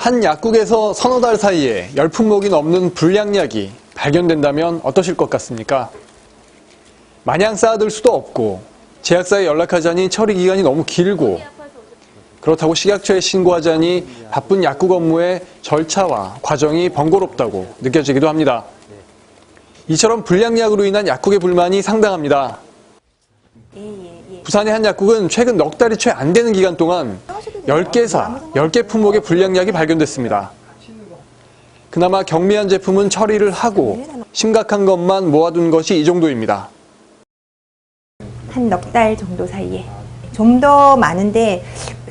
한 약국에서 서너 달 사이에 열 품목이 넘는 불량약이 발견된다면 어떠실 것 같습니까? 마냥 쌓아둘 수도 없고 제약사에 연락하자니 처리 기간이 너무 길고 그렇다고 식약처에 신고하자니 바쁜 약국 업무의 절차와 과정이 번거롭다고 느껴지기도 합니다. 이처럼 불량약으로 인한 약국의 불만이 상당합니다. 부산의 한 약국은 최근 넉 달이 채 안 되는 기간 동안 10개사, 10개 품목의 불량약이 발견됐습니다. 그나마 경미한 제품은 처리를 하고 심각한 것만 모아둔 것이 이 정도입니다. 한 넉 달 정도 사이에 좀 더 많은데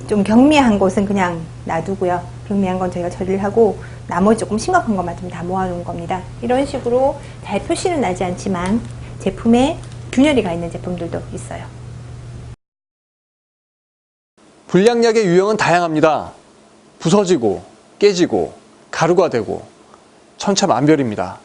좀 경미한 곳은 그냥 놔두고요. 경미한 건 저희가 처리를 하고 나머지 조금 심각한 것만 좀 다 모아놓은 겁니다. 이런 식으로 잘 표시는 나지 않지만 제품에 균열이 가 있는 제품들도 있어요. 불량약의 유형은 다양합니다. 부서지고 깨지고 가루가 되고 천차만별입니다.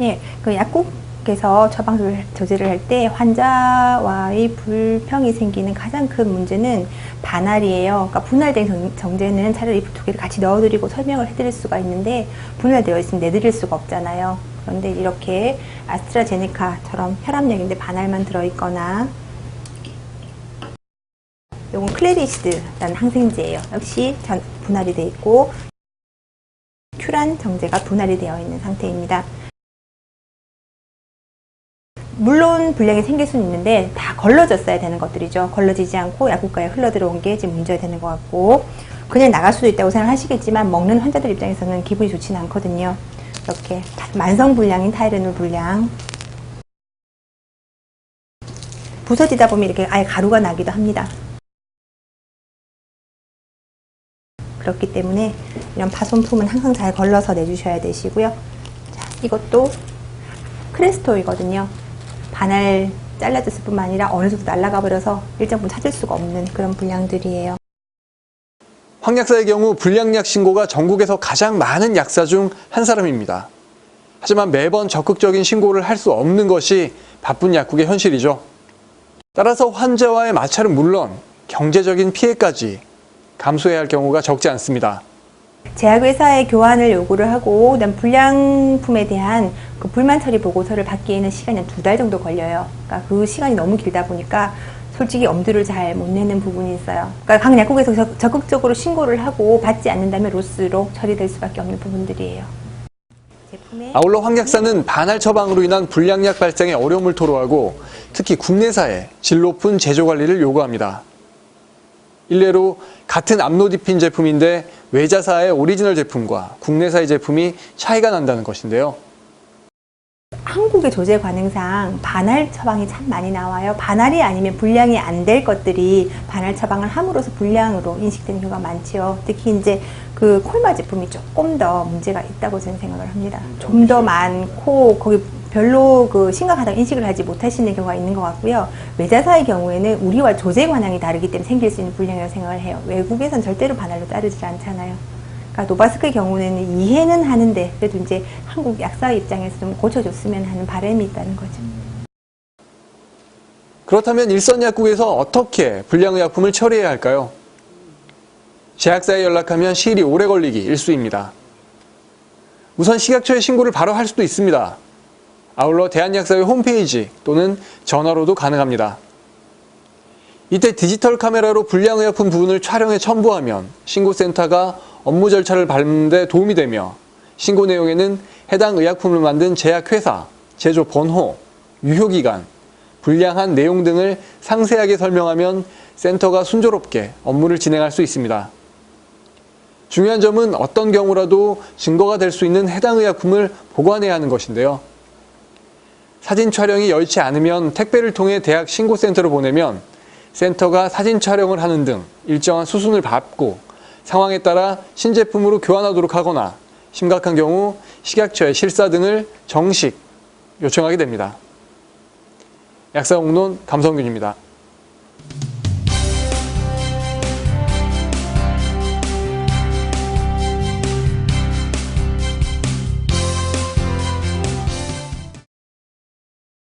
예, 그 약국에서 처방을 조제를 할 때 환자와의 불평이 생기는 가장 큰 문제는 반알이에요. 그러니까 분할된 정- 정제는 차라리 두 개를 같이 넣어드리고 설명을 해드릴 수가 있는데 분할되어 있으면 내드릴 수가 없잖아요. 그런데 이렇게 아스트라제네카처럼 혈압약인데 반알만 들어있거나 이건 클레리시드라는 항생제예요. 역시 전 분할이 되어 있고 큐란 정제가 분할이 되어 있는 상태입니다. 물론 불량이 생길 수는 있는데 다 걸러졌어야 되는 것들이죠. 걸러지지 않고 약국가에 흘러들어온 게 지금 문제가 되는 것 같고 그냥 나갈 수도 있다고 생각하시겠지만 먹는 환자들 입장에서는 기분이 좋지는 않거든요. 이렇게 만성 불량인 타이레놀 불량 부서지다 보면 이렇게 아예 가루가 나기도 합니다. 그렇기 때문에 이런 파손품은 항상 잘 걸러서 내주셔야 되시고요. 자, 이것도 크레스토이거든요. 반알 잘라졌을 뿐만 아니라 어느 정도 날아가 버려서 일정 부분 찾을 수가 없는 그런 불량들이에요. 황 약사의 경우 불량약 신고가 전국에서 가장 많은 약사 중 한 사람입니다. 하지만 매번 적극적인 신고를 할 수 없는 것이 바쁜 약국의 현실이죠. 따라서 환자와의 마찰은 물론 경제적인 피해까지 감수해야 할 경우가 적지 않습니다. 제약회사에 교환을 요구를 하고 그다음 불량품에 대한 그 불만 처리 보고서를 받기에는 시간이 한두달 정도 걸려요. 그러니까 그 시간이 너무 길다 보니까 솔직히 엄두를 잘 못 내는 부분이 있어요. 그러니까 각 약국에서 적- 적극적으로 신고를 하고 받지 않는다면 로스로 처리될 수밖에 없는 부분들이에요. 아울러 황 약사는 반할 처방으로 인한 불량약 발생의 어려움을 토로하고 특히 국내사에 질 높은 제조 관리를 요구합니다. 일례로 같은 암노디핀 제품인데 외자사의 오리지널 제품과 국내사의 제품이 차이가 난다는 것인데요. 한국의 조제 관행상 반할 처방이 참 많이 나와요. 반할이 아니면 불량이 안 될 것들이 반할 처방을 함으로써 불량으로 인식되는 경우가 많지요. 특히 이제 그 콜마 제품이 조금 더 문제가 있다고 저는 생각을 합니다. 좀 더 많고 거기 별로 그 심각하다고 인식을 하지 못하시는 경우가 있는 것 같고요. 외자사의 경우에는 우리와 조제 관행이 다르기 때문에 생길 수 있는 불량이라고 생각을 해요. 외국에선 절대로 반할로 따르지 않잖아요. 그러니까 노바스크의 경우에는 이해는 하는데 그래도 이제 한국 약사 입장에서 좀 고쳐줬으면 하는 바람이 있다는 거죠. 그렇다면 일선 약국에서 어떻게 불량의약품을 처리해야 할까요? 제약사에 연락하면 시일이 오래 걸리기 일수입니다. 우선 식약처에 신고를 바로 할 수도 있습니다. 아울러 대한약사의 홈페이지 또는 전화로도 가능합니다. 이때 디지털 카메라로 불량의약품 부분을 촬영해 첨부하면 신고센터가 업무 절차를 밟는 데 도움이 되며 신고 내용에는 해당 의약품을 만든 제약회사, 제조 번호, 유효기간, 불량한 내용 등을 상세하게 설명하면 센터가 순조롭게 업무를 진행할 수 있습니다. 중요한 점은 어떤 경우라도 증거가 될 수 있는 해당 의약품을 보관해야 하는 것인데요. 사진 촬영이 여의치 않으면 택배를 통해 대학 신고센터로 보내면 센터가 사진 촬영을 하는 등 일정한 수순을 밟고 상황에 따라 신제품으로 교환하도록 하거나 심각한 경우 식약처의 실사 등을 정식 요청하게 됩니다. 약사 공론 감성균입니다.